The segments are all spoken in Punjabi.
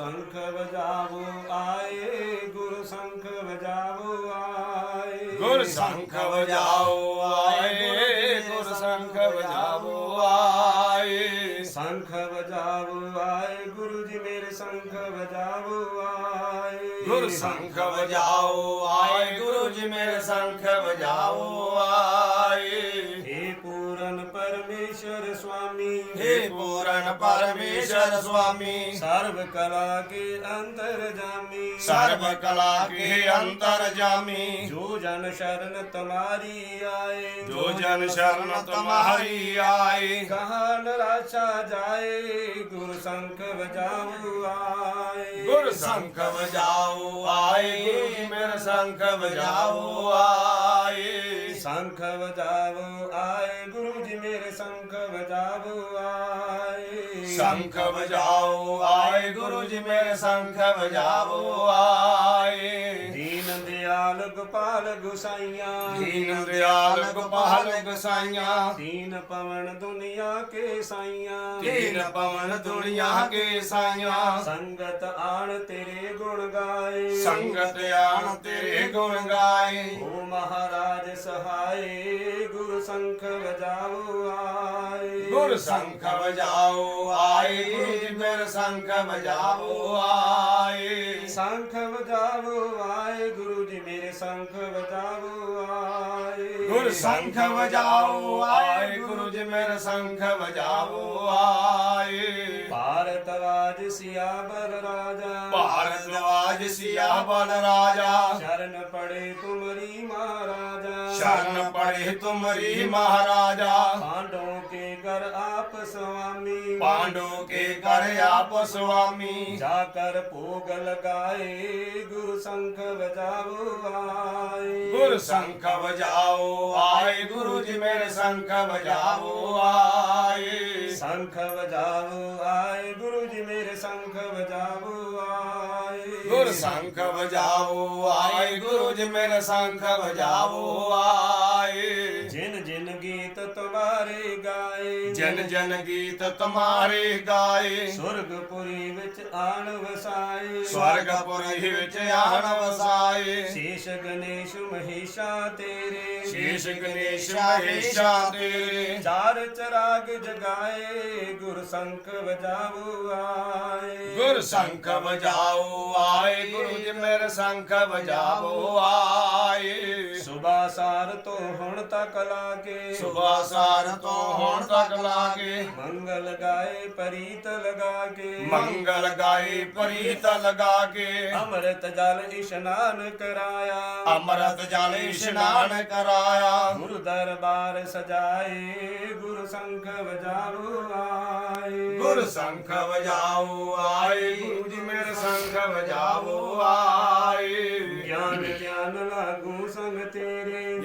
ਸੰਖ ਵਜਾਵੋ ਆਏ ਗੁਰ ਸੰਖ ਵਜਾਵੋ ਆਏ। ਗੁਰ ਸੰਖ ਵਜਾਓ ਆਏ ਗੁਰ ਸੰਖ ਵਜਾਓ ਆਏ। ਸੰਖ ਵਜਾਵੋ ਆਏ ਗੁਰੂ ਜੀ ਮੇਰੇ ਸੰਖ ਵਜਾਵੋ ਆਏ। ਗੁਰ ਸੰਖ ਵਜਾਓ ਆਏ ਗੁਰੂ ਜੀ ਮੇਰੇ ਸੰਖ हे ਪੂਰਨ ਪਰਮੇਸ਼ਰ ਸੁਆਮੀ। ਸਰਬ ਕਲਾ ਕੇ ਅੰਤਰ ਜਾਮੀ। ਸਰਬ ਕਲਾ ਕੇ ਅੰਤਰ ਜਾਮੀ। ਜੋ ਜਨ ਸ਼ਰਨ ਤੁਮਾਰੀ ਆਏ ਜੋ ਜਨ ਸ਼ਰਨ ਤੁਮਹਾਰੀ ਆਏ। ਕਹਾ ਨਰਾਸ਼ਾ ਜਾਏ ਗੁਰ ਸੰਖ ਵਜਾਉ ਆਏ। ਗੁਰ ਸੰਖ ਵਜਾਓ ਆਏ। ਗੁਰੂ ਜੀ ਮੇਰੇ ਸੰਖ ਵਜਾਓ ਆਏ ਵਜਾਵੋ ਆਏ ਗੁਰੂ ਜੀ ਮੇਰੇ ਸੰਖ ਵਜਾਵੋ ਆਏ। ਸੰਖ ਵਜਾਓ ਆਏ ਗੁਰੂ ਜੀ ਮੇਰੇ ਸੰਖ ਵਜਾਓ ਆਏ। ਦਿਆਲ ਗੋਪਾਲ ਗੁਸਾਈਆਂ ਦੀਨ ਦਿਆਲ ਗੋਪਾਲ ਗਸਾਈਆਂ ਦੀਨ ਪਵਨ ਦੁਨੀਆ ਕੇ ਸਾਈਆਂ। ਦੀਨ ਪਵਨ ਦੁਨੀਆ ਕੇ ਸਾਈਆਂ। ਸੰਗਤ ਆਣ ਤੇਰੇ ਗੁਣ ਗਾਏ। ਸੰਗਤ ਆਣ ਤੇਰੇ ਗੁਣ ਗਾਏ। ਓ ਮਹਾਰਾਜ ਸਹਾਏ ਗੁਰ ਸੰਖ ਵਜਾਵੋ ਆਏ। ਗੁਰ ਸੰਖ ਵਜਾਓ ਗੁਰ ਸੰਖ ਆਏ। ਸੰਖ ਵਜਾਵੋ ਆਏ ਗੁਰੂ ਜੀ ਮੇਰੇ ਸੰਖ ਵਜਾਵੋ ਆਏ। ਗੁਰ ਸੰਖ ਵਜਾਓ ਆਏ ਗੁਰੂ ਜੀ ਮੇਰੇ ਸੰਖ ਵਜਾਵੋ ਆਏ। ਭਾਰਤ ਰਾਜ ਸਿਆਬਲ ਰਾਜਾ। ਭਾਰਤ ਸਿਆ ਬਲ ਰਾਜਾ। ਸ਼ਰਨ ਪੜੇ ਤੁਮਰੀ ਮਹਾਰਾਜਾ। ਸ਼ਰਨ ਪੜੇ ਤੁਮਰੀ ਮਹਾਰਾਜਾ। ਪਾਂਡੋਂ ਕੇ ਕਰ ਆ ਸੁਆਮੀ ਪਾਂਡੋ ਕੇ ਕਰ ਆਪ ਸੁਆਮੀ ਜਾ ਕਰ ਭੋਗ ਲਗਾਏ ਗੁਰ ਸੰਖ ਵਜਾਵੋ ਆਏ। ਗੁਰ ਸੰਖ ਵਜਾਓ ਆਏ ਗੁਰੂ ਜੀ ਮੇਰੇ ਸੰਖ ਵਜਾਓ ਆਏ। ਸੰਖ ਵਜਾਓ ਆਏ ਗੁਰੂ ਜੀ ਮੇਰੇ ਸੰਖ ਵਜਾਓ ਆਏ। ਗੁਰ ਸੰਖ ਵਜਾਓ ਆਏ ਗੁਰੂ ਜੀ ਮੇਰੇ ਸੰਖ ਵਜਾਓ ਆਏ। ਜਿਨ ਜਿਨ ਗੀ तुम्हारे गाए जन जन गीत तुम्हारे गाए स्वर्गपुरी विच आण वसाए स्वर्गपुरी विच आण वसाए शेष गणेश महेशा तेरे शेष गणेश महेशा तेरे चार चराग जगाए गुर संख बजाओ आए गुर संख बजाओ आए गुरु जी मेरे संख बजाओ आए ਸੁਬਾ ਸਾਰ ਤੋਂ ਹੁਣ ਤੱਕ ਲਾ ਕੇ ਸੁਬਾ ਸਾਰ ਤੋਂ ਹੁਣ ਤੱਕ ਲਾ ਕੇ ਮੰਗਲ ਗਾਏ ਪਰੀਤ ਲਗਾ ਕੇ ਮੰਗਲ ਗਾਏ ਪ੍ਰੀਤ ਲਗਾ ਕੇ ਅੰਮ੍ਰਿਤ ਜਲ ਇਸ਼ਨਾਨ ਕਰਾਇਆ। ਅੰਮ੍ਰਿਤ ਜਲ ਇਸ਼ਨਾਨ ਕਰਾਇਆ। ਗੁਰੂ ਦਰਬਾਰ ਸਜਾਏ ਗੁਰ ਸੰਖ ਵਜਾਵੋ ਆਏ। ਗੁਰ ਸੰਖ ਵਜਾਓ ਆਏ। ਗੁਰੂ ਜੀ ਮੇਰੇ ਸੰਖ ਵਜਾਓ ਆਏ।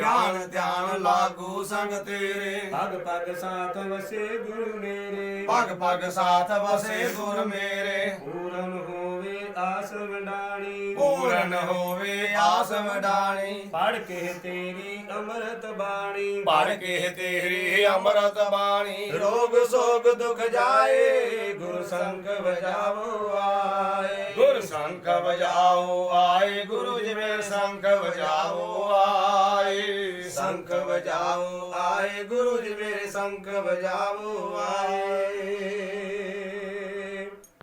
ਗਿਆਨ ਧਿਆਨ ਲਾਗੂ ਸੰਗ ਤੇਰੇ। ਪਗ ਪਗ ਸਾਥ ਵਸੇ ਗੁਰੂ ਮੇਰੇ। ਪਗ ਪਗ ਸਾਥ ਵਸੇ ਗੁਰ ਮੇਰੇ। ਪੂਰਨ ਹੋਵੇ ਆਸ ਵਡਾਣੀ। ਪੂਰਨ ਹੋਵੇ ਆਸ ਵਡਾਣੀ। ਪੜ ਕੇ ਤੇਰੀ ਅੰਮ੍ਰਿਤ ਬਾਣੀ। ਪੜ ਕੇ ਤੇਰੀ ਅੰਮ੍ਰਿਤ ਬਾਣੀ। ਰੋਗ ਸੋਗ ਦੁਖ ਜਾਏ ਗੁਰ ਸੰਗ ਵਜਾਵੋ ਆਏ। ਗੁਰ ਸੰਖ ਵਜਾਓ ਆਏ ਗੁਰੂ ਜੀ ਮੇਰੇ ਸੰਖ ਵਜਾਓ ਵਜਾਉ ਆਏ ਗੁਰੂ ਜੀ ਮੇਰੇ ਸੰਗ ਵਜਾਉ ਆਏ।